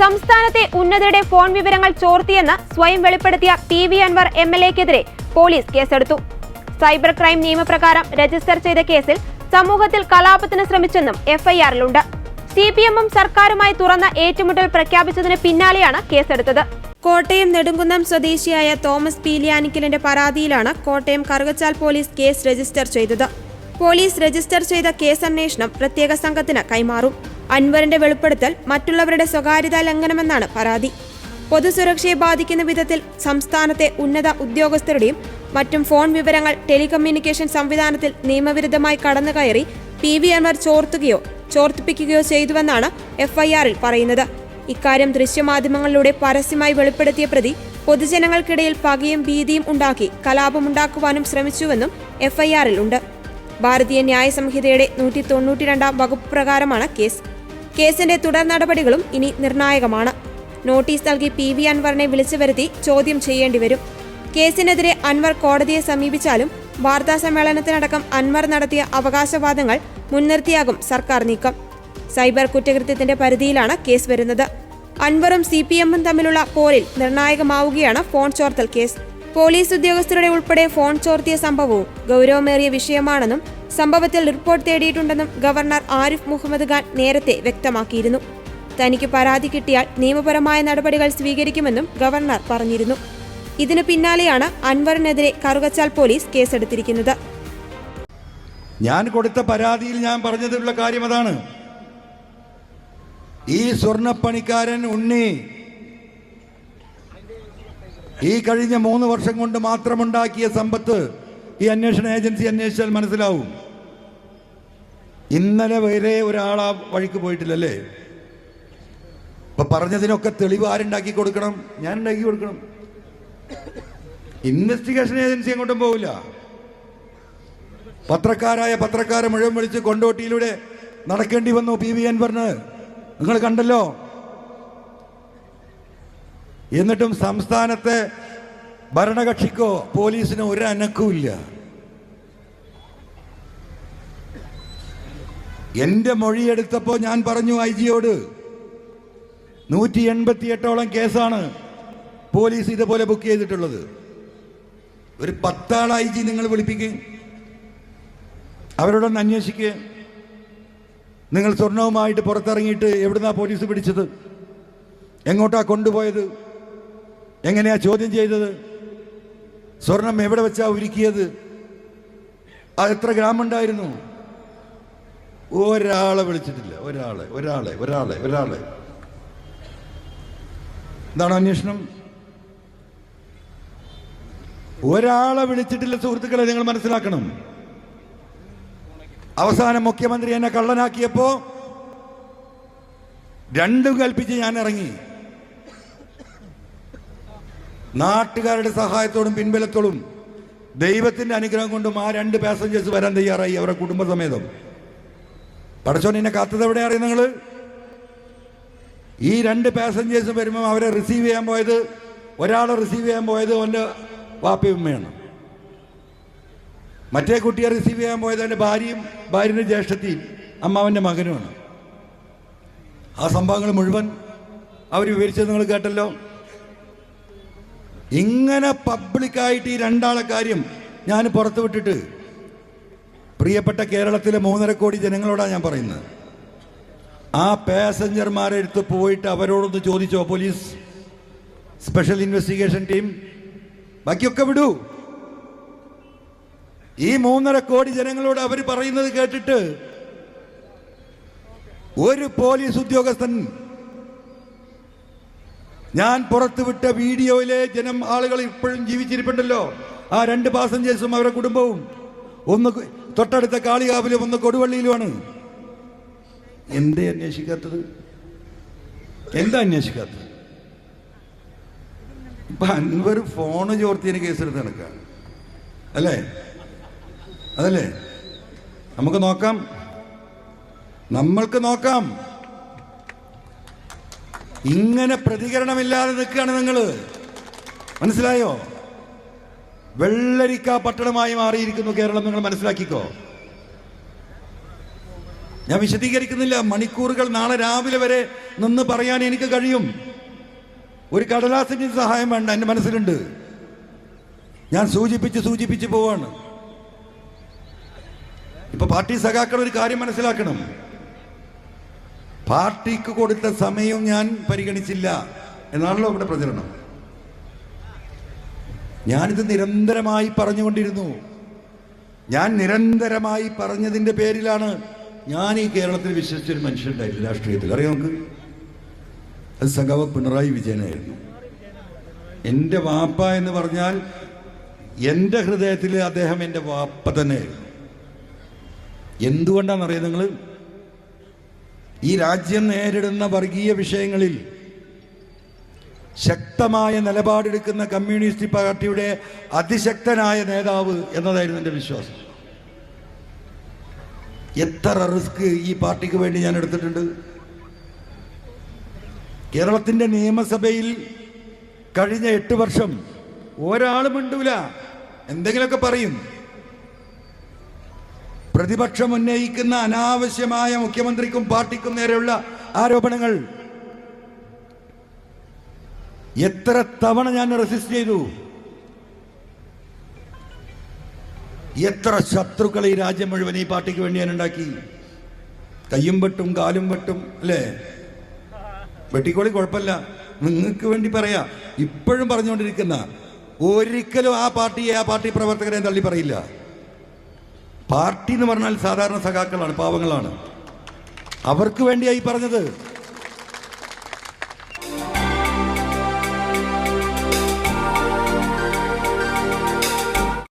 സംസ്ഥാനത്തെ ഉന്നതരുടെ ഫോൺ വിവരങ്ങൾ ചോർത്തിയെന്ന് സ്വയം വെളിപ്പെടുത്തിയ P V Anvar M L എക്കെതിരെ police കേസെടുത്തു. സൈബർ ക്രൈം നിയമപ്രകാരം രജിസ്റ്റർ ചെയ്ത കേസിൽ സമൂഹത്തിൽ കലാപത്തിന് ശ്രമിച്ചെന്നും എഫ്ഐആറിലുണ്ട്. സി പി എമ്മും സർക്കാരുമായി തുറന്ന ഏറ്റുമുട്ടൽ പ്രഖ്യാപിച്ചതിന് പിന്നാലെയാണ് കേസെടുത്തത്. കോട്ടയം നെടുങ്കുന്നം സ്വദേശിയായ തോമസ് പീലിയാനിക്കലിന്റെ പരാതിയിലാണ് Kottayam Karukachal police case register ചെയ്തത്. പോലീസ് രജിസ്റ്റർ ചെയ്ത കേസ് അന്വേഷണം പ്രത്യേക സംഘത്തിന് കൈമാറും. അൻവറിന്റെ വെളിപ്പെടുത്തൽ മറ്റുള്ളവരുടെ സ്വകാര്യതാ ലംഘനമെന്നാണ് പരാതി. പൊതുസുരക്ഷയെ ബാധിക്കുന്ന വിധത്തിൽ സംസ്ഥാനത്തെ ഉന്നത ഉദ്യോഗസ്ഥരുടെയും മറ്റും ഫോൺ വിവരങ്ങൾ ടെലികമ്മ്യൂണിക്കേഷൻ സംവിധാനത്തിൽ നിയമവിരുദ്ധമായി കടന്നുകയറി പി വി അൻവർ ചോർത്തുകയോ ചോർത്തിപ്പിക്കുകയോ ചെയ്തുവെന്നാണ് എഫ്ഐആറിൽ പറയുന്നത്. ഇക്കാര്യം ദൃശ്യമാധ്യമങ്ങളിലൂടെ പരസ്യമായി വെളിപ്പെടുത്തിയ പ്രതി പൊതുജനങ്ങൾക്കിടയിൽ പകയും ഭീതിയും ഉണ്ടാക്കി കലാപമുണ്ടാക്കുവാനും ശ്രമിച്ചുവെന്നും എഫ്ഐആറിൽ ഉണ്ട് ഭാരതീയ ന്യായ സംഹിതയുടെ നൂറ്റി തൊണ്ണൂറ്റിരണ്ടാം വകുപ്പ് പ്രകാരമാണ് കേസ്. കേസിന്റെ തുടർ നടപടികളും ഇനി നിർണായകമാണ്. നോട്ടീസ് നൽകി പി വി അൻവറിനെ വിളിച്ചു വരുത്തി ചോദ്യം ചെയ്യേണ്ടി വരും. കേസിനെതിരെ അൻവർ കോടതിയെ സമീപിച്ചാലും വാർത്താ സമ്മേളനത്തിനടക്കം അൻവർ നടത്തിയ അവകാശവാദങ്ങൾ മുൻനിർത്തിയാകും സർക്കാർ നീക്കം. സൈബർ കുറ്റകൃത്യത്തിന്റെ പരിധിയിലാണ് കേസ് വരുന്നത്. അൻവറും സി പി എമ്മും തമ്മിലുള്ള പോരിൽ നിർണായകമാവുകയാണ് ഫോൺ ചോർത്തൽ കേസ്. പോലീസ് ഉദ്യോഗസ്ഥരുടെ ഉൾപ്പെടെ ഫോൺ ചോർത്തിയ സംഭവവും ഗൗരവമേറിയ വിഷയമാണെന്നും സംഭവത്തിൽ റിപ്പോർട്ട് തേടിയിട്ടുണ്ടെന്നും ഗവർണർ ആരിഫ് മുഹമ്മദ് ഖാൻ നേരത്തെ വ്യക്തമാക്കിയിരുന്നു. തനിക്ക് പരാതി കിട്ടിയാൽ നിയമപരമായ നടപടികൾ സ്വീകരിക്കുമെന്നും ഗവർണർ പറഞ്ഞിരുന്നു. ഇതിനു പിന്നാലെയാണ് അൻവറിനെതിരെ കറുകച്ചാൽ പോലീസ് കേസെടുത്തിരിക്കുന്നത്. ഞാൻ കൊടുത്ത പരാതിയിൽ ഞാൻ പറഞ്ഞതിലുള്ള കാര്യം അതാണ്. ഈ സ്വർണപ്പണിക്കാരൻ ഉണ്ണി ഈ കഴിഞ്ഞ മൂന്ന് വർഷം കൊണ്ട് മാത്രമുണ്ടാക്കിയ സമ്പത്ത് ഈ അന്വേഷണ ഏജൻസി അന്വേഷിച്ചാൽ മനസ്സിലാവും. ഇന്നലെ വരെ ഒരാൾ ആ വഴിക്ക് പോയിട്ടില്ലല്ലേ? ഇപ്പൊ പറഞ്ഞതിനൊക്കെ തെളിവ് ആരുണ്ടാക്കി കൊടുക്കണം? ഞാൻ ഉണ്ടാക്കി കൊടുക്കണം. ഇൻവെസ്റ്റിഗേഷൻ ഏജൻസി അങ്ങോട്ടും പോവില്ല. പത്രക്കാരായ പത്രക്കാരെ മുഴുവൻ വിളിച്ച് കൊണ്ടോട്ടിയിലൂടെ നടക്കേണ്ടി വന്നു പി വി അൻവറിന് നിങ്ങൾ കണ്ടല്ലോ? എന്നിട്ടും സംസ്ഥാനത്തെ ഭരണകക്ഷിക്കോ പോലീസിനോ ഒരു അനക്കവുമില്ല എന്റെ മൊഴിയെടുത്തപ്പോൾ ഞാൻ പറഞ്ഞു ഐ ജിയോട് നൂറ്റി എൺപത്തി എട്ടോളം കേസാണ് പോലീസ് ഇതുപോലെ ബുക്ക് ചെയ്തിട്ടുള്ളത്. ഒരു പത്താൾ ഐ ജി നിങ്ങൾ വിളിപ്പിക്കുക അവരോടൊന്ന് അന്വേഷിക്കുക നിങ്ങൾ സ്വർണവുമായിട്ട് പുറത്തിറങ്ങിയിട്ട് എവിടുന്നാ പോലീസ് പിടിച്ചത്? എങ്ങോട്ടാ കൊണ്ടുപോയത്? എങ്ങനെയാ ചോദ്യം ചെയ്തത്? സ്വർണം എവിടെ വെച്ചാ ഉരുക്കിയത്? അത് എത്ര ഗ്രാം ഉണ്ടായിരുന്നു? ഒരാളെ വിളിച്ചിട്ടില്ല. ഒരാളെ ഒരാളെ ഒരാളെ ഒരാളെ. എന്താണ് അന്വേഷണം? ഒരാളെ വിളിച്ചിട്ടില്ല സുഹൃത്തുക്കളെ നിങ്ങൾ മനസ്സിലാക്കണം. അവസാനം മുഖ്യമന്ത്രി എന്നെ കള്ളനാക്കിയപ്പോ രണ്ടും കൽപ്പിച്ച് ഞാൻ ഇറങ്ങി. നാട്ടുകാരുടെ സഹായത്തോടും പിൻബലത്തോടും ദൈവത്തിന്റെ അനുഗ്രഹം കൊണ്ടും ആ രണ്ട് പാസഞ്ചേഴ്സ് വരാൻ തയ്യാറായി. അവരുടെ കുടുംബസമേതം. പടച്ചോൻ എന്നെ കാത്തത് എവിടെ അറിയാം നിങ്ങൾ ഈ രണ്ട് പാസഞ്ചേഴ്സ് വരുമ്പോൾ അവരെ റിസീവ് ചെയ്യാൻ പോയത് ഒരാളെ റിസീവ് ചെയ്യാൻ പോയത് അവന്റെ വാപ്പയുമ്മയാണ് മറ്റേ കുട്ടിയെ റിസീവ് ചെയ്യാൻ പോയത് എന്റെ ഭാര്യയും ഭാര്യന്റെ ജ്യേഷ്ഠത്തിയും അമ്മാവന്റെ മകനുമാണ്. ആ സംഭവങ്ങൾ മുഴുവൻ അവർ വിവരിച്ചത് നിങ്ങൾ കേട്ടല്ലോ. ഇങ്ങനെ പബ്ലിക്കായിട്ട് ഈ രണ്ടാളെ കാര്യം ഞാൻ പുറത്തു വിട്ടിട്ട് പ്രിയപ്പെട്ട കേരളത്തിലെ മൂന്നര കോടി ജനങ്ങളോടാണ് ഞാൻ പറയുന്നത്. ആ പാസഞ്ചർമാരെ എടുത്ത് പോയിട്ട് അവരോടൊന്ന് ചോദിച്ചോ പോലീസ്? Special investigation team? ബാക്കിയൊക്കെ വിടൂ. ഈ മൂന്നര കോടി ജനങ്ങളോട് അവർ പറയുന്നത് കേട്ടിട്ട് ഒരു പോലീസ് ഉദ്യോഗസ്ഥൻ ഞാൻ പുറത്തുവിട്ട വീഡിയോയിലെ ജനം ആളുകൾ ഇപ്പോഴും ജീവിച്ചിരിപ്പുണ്ടല്ലോ. ആ രണ്ട് പാസഞ്ചേഴ്സും അവരുടെ കുടുംബവും. ഒന്ന് തൊട്ടടുത്ത കാളികാവിലും ഒന്ന് കൊടുവള്ളിയിലുമാണ്. എന്തേ അന്വേഷിക്കാത്തത്? എന്താ അന്വേഷിക്കാത്തത്? ഇപ്പൊ അൻവർ ഫോണ് ചോർത്തിയതിന് കേസെടുത്ത് നടക്കുക അല്ലേ? അതല്ലേ? നമുക്ക് നോക്കാം. നമ്മൾക്ക് നോക്കാം. ഇങ്ങനെ പ്രതികരണമില്ലാതെ നിൽക്കുകയാണ് നിങ്ങൾ മനസ്സിലായോ? വെള്ളരിക്ക പട്ടണമായി മാറിയിരിക്കുന്നു കേരളം. നിങ്ങൾ മനസ്സിലാക്കിക്കോ? ഞാൻ വിശദീകരിക്കുന്നില്ല. മണിക്കൂറുകൾ നാളെ രാവിലെ വരെ നിന്ന് പറയാൻ എനിക്ക് കഴിയും. ഒരു കടലാസിന്റെ സഹായം വേണ്ട എന്റെ മനസ്സിലുണ്ട്. ഞാൻ സൂചിപ്പിച്ച് സൂചിപ്പിച്ച് പോവാണ്. ഇപ്പൊ പാർട്ടി സഖാക്കൾ ഒരു കാര്യം മനസ്സിലാക്കണം. പാർട്ടിക്ക് കൊടുത്ത സമയവും ഞാൻ പരിഗണിച്ചില്ല. എന്നാണല്ലോ ഇവിടെ പ്രചരണം. ഞാനിത് നിരന്തരമായി പറഞ്ഞുകൊണ്ടിരുന്നു. ഞാൻ നിരന്തരമായി പറഞ്ഞതിന്റെ പേരിലാണ് ഞാൻ ഈ കേരളത്തിൽ വിശ്വസിച്ചൊരു മനുഷ്യനുണ്ടായില്ല രാഷ്ട്രീയത്തിൽ. അറിയാം നമുക്ക്? അത് സഖാവ് പിണറായി വിജയനായിരുന്നു. എന്റെ വാപ്പ എന്ന് പറഞ്ഞാൽ എന്റെ ഹൃദയത്തിൽ അദ്ദേഹം എന്റെ വാപ്പ തന്നെയായിരുന്നു. എന്തുകൊണ്ടാണെന്നറിയാം നിങ്ങൾ ഈ രാജ്യം നേരിടുന്ന വർഗീയ വിഷയങ്ങളിൽ ശക്തമായ നിലപാടെടുക്കുന്ന കമ്മ്യൂണിസ്റ്റ് പാർട്ടിയുടെ അതിശക്തനായ നേതാവ് എന്നതായിരുന്നു എന്റെ വിശ്വാസം. എത്ര റിസ്ക് ഈ പാർട്ടിക്ക് വേണ്ടി ഞാൻ എടുത്തിട്ടുണ്ട്? കേരളത്തിന്റെ നിയമസഭയിൽ കഴിഞ്ഞ എട്ട് വർഷം ഒരാളും മിണ്ടൂല. എന്തെങ്കിലുമൊക്കെ പറയും. പ്രതിപക്ഷം ഉന്നയിക്കുന്ന അനാവശ്യമായ മുഖ്യമന്ത്രിക്കും പാർട്ടിക്കും നേരെയുള്ള ആരോപണങ്ങൾ എത്ര തവണ ഞാൻ റെസിസ്റ്റ് ചെയ്തു? എത്ര ശത്രുക്കളെ ഈ രാജ്യം മുഴുവൻ ഈ പാർട്ടിക്ക് വേണ്ടി ഞാൻ ഉണ്ടാക്കി? കയ്യും വെട്ടും കാലും വെട്ടും അല്ലേ? വെട്ടിക്കോളി കുഴപ്പമില്ല. നിങ്ങൾക്ക് വേണ്ടി പറയാ. ഇപ്പോഴും പറഞ്ഞുകൊണ്ടിരിക്കുന്ന ഒരിക്കലും ആ പാർട്ടിയെ ആ പാർട്ടി പ്രവർത്തകരെ തള്ളി പറയില്ല. പാർട്ടി എന്ന് പറഞ്ഞാൽ സാധാരണ സഖാക്കളാണ് പാവങ്ങളാണ്. അവർക്ക് വേണ്ടിയായി പറഞ്ഞത്.